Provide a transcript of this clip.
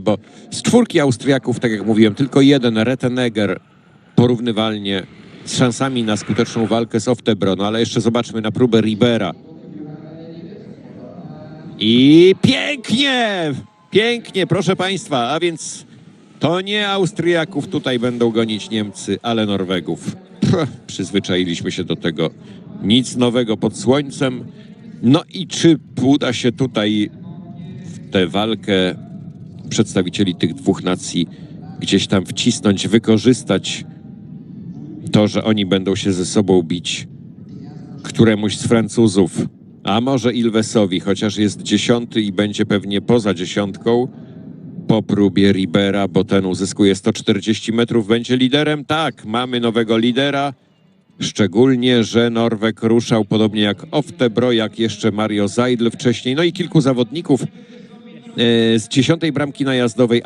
bo z czwórki Austriaków, tak jak mówiłem, tylko jeden, Rettenegger, porównywalnie z szansami na skuteczną walkę z Oftebro. Ale jeszcze zobaczmy na próbę Ribera. I pięknie! Pięknie, proszę Państwa, a więc to nie Austriaków tutaj będą gonić Niemcy, ale Norwegów. Pff, przyzwyczailiśmy się do tego. Nic nowego pod słońcem. No i czy uda się tutaj w tę walkę przedstawicieli tych dwóch nacji gdzieś tam wcisnąć, wykorzystać to, że oni będą się ze sobą bić któremuś z Francuzów, a może Ilvesowi, chociaż jest dziesiąty i będzie pewnie poza dziesiątką po próbie Ribera, bo ten uzyskuje 140 metrów, będzie liderem? Tak, mamy nowego lidera. Szczególnie, że Norweg ruszał podobnie jak Oftebro, jak jeszcze Mario Zajdl wcześniej, no i kilku zawodników z dziesiątej bramki najazdowej.